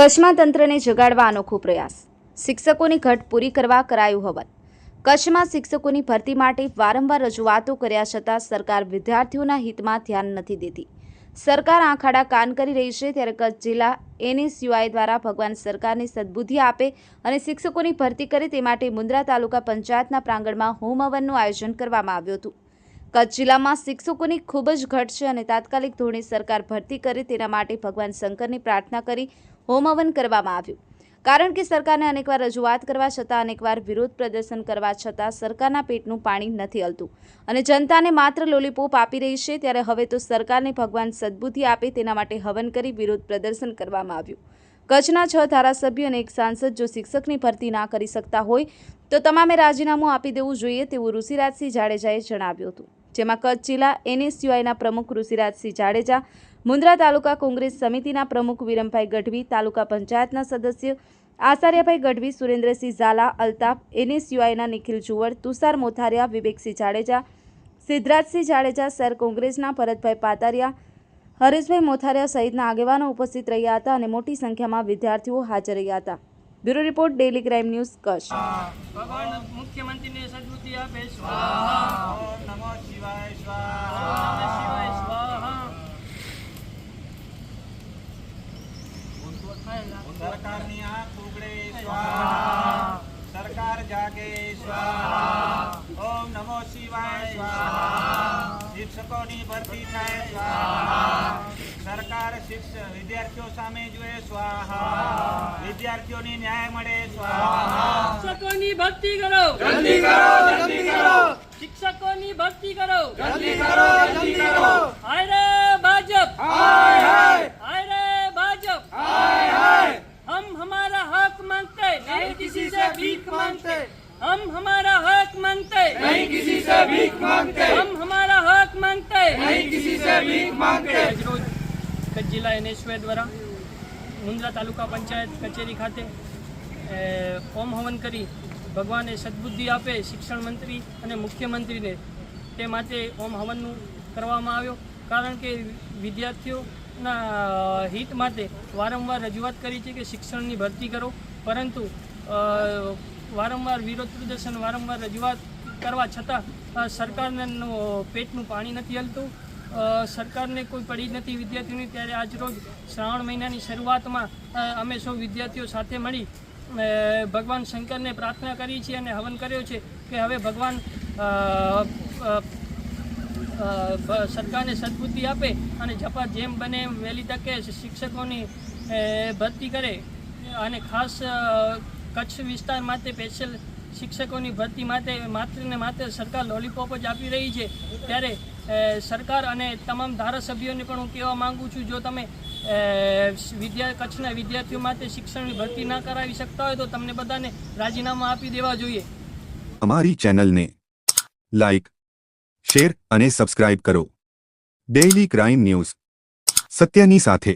કચ્છમાં તંત્રને જગાડવા અનોખો પ્રયાસ. શિક્ષકોની ઘટ પૂરી કરવા કરાયું હવન. કચ્છમાં શિક્ષકોની ભરતી માટે વારંવાર રજૂઆતો કર્યા છતાં સરકાર વિદ્યાર્થીઓના હિતમાં ધ્યાન નથી દેતી. સરકાર આંખાડા કાન કરી રહી છે ત્યારે કચ્છ જિલ્લા એનએસયુઆઈ દ્વારા ભગવાન સરકારની સદબુદ્ધિ આપે અને શિક્ષકોની ભરતી કરે તે માટે મુન્દ્રા તાલુકા પંચાયતના પ્રાંગણમાં હોમ હવનનું આયોજન કરવામાં આવ્યું હતું. કચ્છ જિલ્લામાં શિક્ષકોની ખૂબ જ ઘટ છે અને તાત્કાલિક ધોરણે સરકાર ભરતી કરે તેના માટે ભગવાન શંકરની પ્રાર્થના કરી હોમ હવન કરવામાં આવ્યું. કારણ કે સરકારને અનેકવાર રજૂઆત કરવા છતાં અનેકવાર વિરોધ પ્રદર્શન કરવા છતાં સરકારના પેટનું પાણી નથી હલતું અને જનતાને માત્ર લોલીપોપ આપી રહી છે, ત્યારે હવે તો સરકારને ભગવાન સદબુદ્ધિ આપે તેના માટે હવન કરી વિરોધ પ્રદર્શન કરવામાં આવ્યું. કચ્છના છ ધારાસભ્ય અને એક સાંસદ જો શિક્ષકની ભરતી ના કરી શકતા હોય, તો તમામે રાજીનામું આપી દેવું જોઈએ તેવું ઋષિરાજસિંહ જાડેજાએ જણાવ્યું હતું. જેમાં કચ્છ જિલ્લા એનએસયુઆઈના પ્રમુખ ઋષિરાજસિંહ જાડેજા મુન્દ્રા તાલુકા કોંગ્રેસ સમિતિના પ્રમુખ વિરમભાઈ ગઢવી, તાલુકા પંચાયતના સદસ્ય આચાર્યભાઈ ગઢવી, સુરેન્દ્રસિંહ ઝાલા, અલ્તાફ, એનએસયુઆઈના નિખિલ જુવર તુષાર મોથારિયા, વિવેકસિંહ જાડેજા, સિદ્ધરાજસિંહ જાડેજા, સર કોંગ્રેસના ભરતભાઈ પાતારિયા, હરેશભાઈ મોથારિયા સહિતના આગેવાનો ઉપસ્થિત રહ્યા હતા અને મોટી સંખ્યામાં વિદ્યાર્થીઓ હાજર રહ્યા હતા. Bureau report daily crime news Kutch. ભગવાન મુખ્યમંત્રીને સદબુદ્ધિ આપે સ્વાહા. નમો શિવાય સ્વાહા. શિવાય સ્વાહા. સરકારની આંખ ઉગડે સ્વાહા. સરકાર જાગે સ્વાહા. ઓમ નમો શિવાય સ્વાહા. શિક્ષકોની ભરતી થાય સ્વાહા. સરકાર શિક્ષક વિદ્યાર્થીઓ સામે જુએ સ્વાહા. વિદ્યાર્થીઓની ન્યાય મળે સ્વાહા શિક્ષકોની ભક્તિ કરો જલ્દી કરો જલ્દી કરો શિક્ષકોની ભક્તિ કરો જલ્દી કરો જલ્દી કરો હાય રે ભાજપ હાય હાય हाय रे भाजप हाय हाय हम हमारा हक मांगते नहीं किसी से भीख मांगते हम हमारा हक मांगते नहीं किसी से भीख मांगते हम हमारा हक मांगते नहीं किसी से भीख मांगते રોજ કચ્છ જિલ્લા એનએસવે દ્વારા મુન્દ્રા તાલુકા પંચાયત કચેરી ખાતે ઓમ હવન કરી ભગવાને સદબુદ્ધિ આપે શિક્ષણ મંત્રી અને મુખ્યમંત્રીને તે માટે ઓમ હવનનું કરવામાં આવ્યો. કારણ કે વિદ્યાર્થીઓના હિત માટે વારંવાર રજૂઆત કરી છે કે શિક્ષણની ભરતી કરો. પરંતુ વારંવાર વિરોધ પ્રદર્શન, વારંવાર રજૂઆત કરવા છતાં સરકારનું પેટનું પાણી નથી હલતું. સરકારને કોઈ પડી નથી વિદ્યાર્થીઓની, ત્યારે આજરોજ શ્રાવણ મહિનાની શરૂઆતમાં અમે સૌ વિદ્યાર્થીઓ સાથે મળી ભગવાન શંકરને પ્રાર્થના કરી છે અને હવન કર્યો છે કે હવે ભગવાન સરકારને સદબુદ્ધિ આપે અને જપા જેમ બને એમ વહેલી તકે શિક્ષકોની ભરતી કરે. અને ખાસ કચ્છ વિસ્તાર માટે સ્પેશિયલ શિક્ષકોની ભરતી માટે માત્ર ને માત્ર સરકાર લોલીપોપ જ આપી રહી છે. ત્યારે સરકાર અને તમામ ધારાસભ્યોને પણ હું કહેવા માંગુ છું, જો તમે વિદ્યા, કચ્છના વિદ્યાર્થીઓ માટે શિક્ષણની ભરતી ના કરાવી શકતા હોય તો તમને બધાને રાજીનામા આપી દેવા જોઈએ. અમારી ચેનલને લાઈક, શેર અને સબસ્ક્રાઇબ કરો. Daily crime news. સત્યની સાથે.